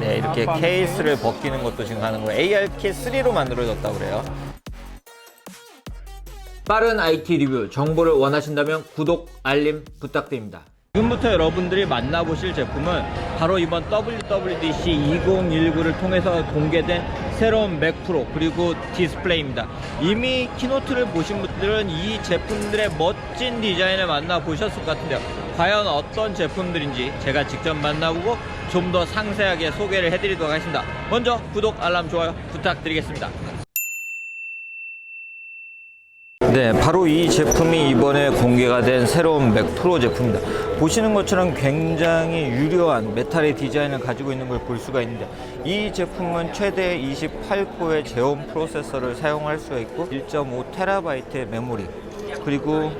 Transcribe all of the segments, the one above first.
네, 이렇게 케이스를 벗기는 것도 지금 가는 거예요. ARK3로 만들어졌다고 그래요. 빠른 IT 리뷰 정보를 원하신다면 구독, 알림 부탁드립니다. 지금부터 여러분들이 만나보실 제품은 바로 이번 WWDC 2019를 통해서 공개된 새로운 맥 프로 그리고 디스플레이입니다. 이미 키노트를 보신 분들은 이 제품들의 멋진 디자인을 만나보셨을 것 같은데요. 과연 어떤 제품들인지 제가 직접 만나보고 좀 더 상세하게 소개를 해드리도록 하겠습니다. 먼저 구독, 알람, 좋아요 부탁드리겠습니다. 네, 바로 이 제품이 이번에 공개가 된 새로운 맥 프로 제품입니다. 보시는 것처럼 굉장히 유려한 메탈의 디자인을 가지고 있는 걸 볼 수가 있는데 이 제품은 최대 28코의 제온 프로세서를 사용할 수가 있고 1.5 테라바이트의 메모리 그리고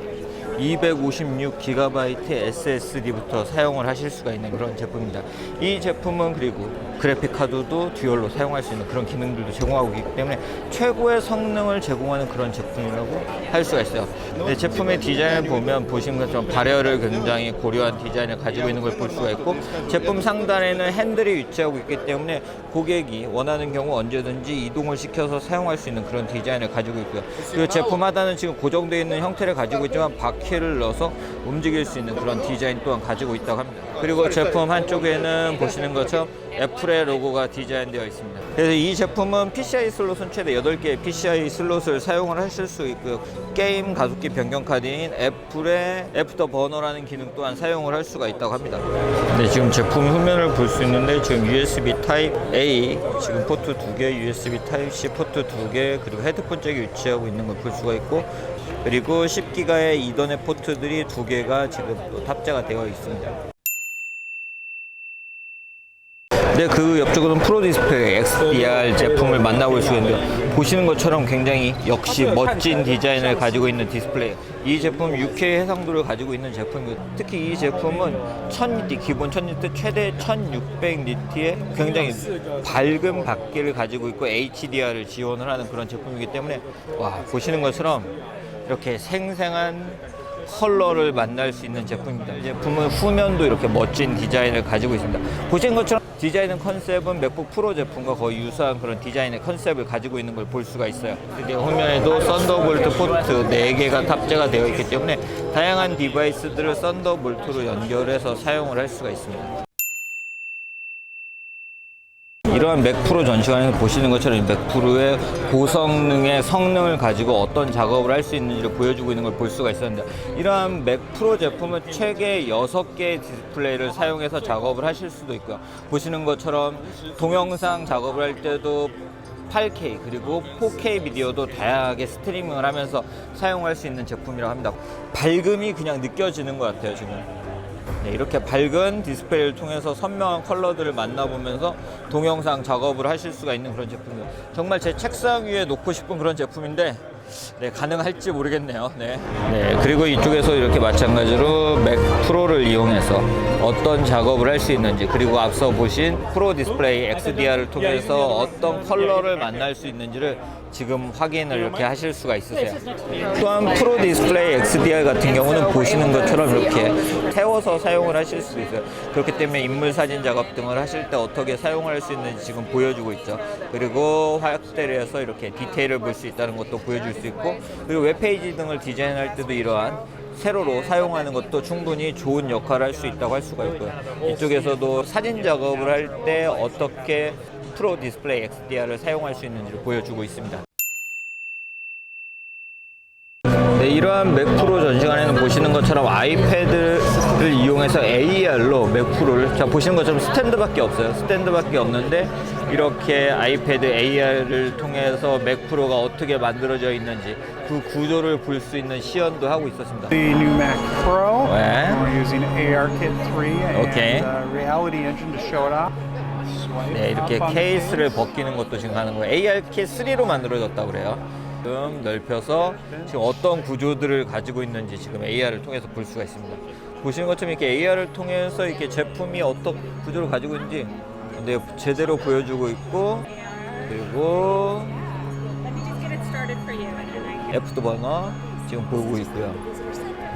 256GB SSD부터 사용을 하실 수가 있는 그런 제품입니다. 이 제품은 그리고 그래픽 카드도 듀얼로 사용할 수 있는 그런 기능들도 제공하고 있기 때문에 최고의 성능을 제공하는 그런 제품이라고 할 수가 있어요. 네, 제품의 디자인을 보면 보시는 것처럼 발열을 굉장히 고려한 디자인을 가지고 있는 걸 볼 수가 있고 제품 상단에는 핸들이 위치하고 있기 때문에 고객이 원하는 경우 언제든지 이동을 시켜서 사용할 수 있는 그런 디자인을 가지고 있고요. 그리고 제품 하단은 지금 고정되어 있는 형태를 가지고 있지만 바퀴를 넣어서 움직일 수 있는 그런 디자인 또한 가지고 있다고 합니다. 그리고 제품 한쪽에는 보시는 것처럼 애플 의 로고가 디자인되어 있습니다. 그래서 이 제품은 PCI 슬롯은 최대 8개의 PCI 슬롯을 사용을 하실 수 있고요. 게임 가속기 변경 카드인 애플의 애프터 버너라는 기능 또한 사용을 할 수가 있다고 합니다. 네, 지금 제품 후면을 볼 수 있는데 지금 USB 타입 A 지금 포트 두 개, USB 타입 C 포트 두 개, 그리고 헤드폰 잭이 위치하고 있는 걸 볼 수가 있고 그리고 10기가의 이더넷 포트들이 두 개가 지금 또 탑재가 되어 있습니다. 네, 그 옆쪽으로는 프로 디스플레이 XDR 제품을 만나볼 수 있는데요. 보시는 것처럼 굉장히 역시 멋진 디자인을 가지고 있는 디스플레이. 이 제품 6K 해상도를 가지고 있는 제품이고 특히 이 제품은 1000니트, 기본 1000니트 최대 1600니트의 굉장히 밝은 밝기를 가지고 있고 HDR을 지원을 하는 그런 제품이기 때문에 와, 보시는 것처럼 이렇게 생생한 컬러를 만날 수 있는 제품입니다. 이 제품은 후면도 이렇게 멋진 디자인을 가지고 있습니다. 보신 것처럼 디자인 컨셉은 맥북 프로 제품과 거의 유사한 그런 디자인의 컨셉을 가지고 있는 걸 볼 수가 있어요. 근데 후면에도 썬더볼트 포트 4개가 탑재가 되어 있기 때문에 다양한 디바이스들을 썬더볼트로 연결해서 사용을 할 수가 있습니다. 이러한 맥 프로 전시관에서 보시는 것처럼 이맥 프로의 고성능의 성능을 가지고 어떤 작업을 할 수 있는지를 보여주고 있는 걸 볼 수가 있었는데 이러한 맥 프로 제품은 최대 6개의 디스플레이를 사용해서 작업을 하실 수도 있고요. 보시는 것처럼 동영상 작업을 할 때도 8K 그리고 4K 비디오도 다양하게 스트리밍을 하면서 사용할 수 있는 제품이라고 합니다. 밝음이 그냥 느껴지는 것 같아요, 지금. 네, 이렇게 밝은 디스플레이를 통해서 선명한 컬러들을 만나보면서 동영상 작업을 하실 수가 있는 그런 제품이에요. 정말 제 책상 위에 놓고 싶은 그런 제품인데 네, 가능할지 모르겠네요. 네. 네, 그리고 이쪽에서 이렇게 마찬가지로 맥 프로를 이용해서 어떤 작업을 할 수 있는지 그리고 앞서 보신 프로 디스플레이 XDR을 통해서 어떤 컬러를 만날 수 있는지를 지금 확인을 이렇게 하실 수가 있으세요. 또한 프로 디스플레이 XDR 같은 경우는 보시는 것처럼 이렇게 태워서 사용을 하실 수 있어요. 그렇기 때문에 인물 사진 작업 등을 하실 때 어떻게 사용할 수 있는지 지금 보여주고 있죠. 그리고 확대를 해서 이렇게 디테일을 볼 수 있다는 것도 보여줄 수 있고 그리고 웹페이지 등을 디자인할 때도 이러한 세로로 사용하는 것도 충분히 좋은 역할을 할 수 있다고 할 수가 있고요. 이쪽에서도 사진 작업을 할 때 어떻게 프로 디스플레이 XDR을 사용할 수 있는지를 보여주고 있습니다. 네, 이러한 맥 프로 전시관에는 보시는 것처럼 아이패드를 이용해서 AR로 맥 프로를 자 보시는 것처럼 스탠드밖에 없어요. 스탠드밖에 없는데 이렇게 아이패드 AR을 통해서 맥 프로가 어떻게 만들어져 있는지 그 구조를 볼 수 있는 시연도 하고 있었습니다. The new Mac Pro. Ouais. We're using ARKit 3 and Okay. uh, Reality Engine to show it off. 네, 이렇게 케이스를. 벗기는 것도 지금 하는 거예요. ARK 3로 만들어졌다고 그래요. 지금 넓혀서 지금 어떤 구조들을 가지고 있는지 지금 AR을 통해서 볼 수가 있습니다. 보시는 것처럼 이렇게 AR을 통해서 이렇게 제품이 어떤 구조를 가지고 있는지 네, 제대로 보여주고 있고 그리고 just get 지금 보고 있고요.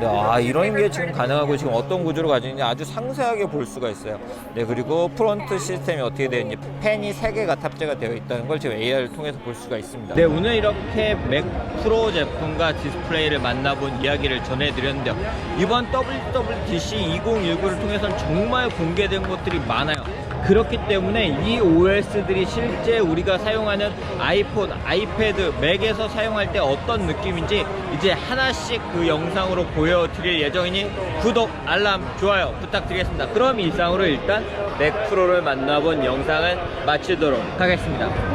네, 아, 이런 게 지금 가능하고 지금 어떤 구조로 가지는지 아주 상세하게 볼 수가 있어요. 네, 그리고 프론트 시스템이 어떻게 되는지 팬이 3개가 탑재가 되어 있다는 걸 지금 AR을 통해서 볼 수가 있습니다. 네, 오늘 이렇게 맥 프로 제품과 디스플레이를 만나본 이야기를 전해드렸는데요. 이번 WWDC 2019를 통해서는 정말 공개된 것들이 많아요. 그렇기 때문에 이 OS들이 실제 우리가 사용하는 아이폰, 아이패드, 맥에서 사용할 때 어떤 느낌인지 이제 하나씩 그 영상으로 보여드릴 예정이니 구독, 알람, 좋아요 부탁드리겠습니다. 그럼 이상으로 일단 맥 프로를 만나본 영상은 마치도록 하겠습니다.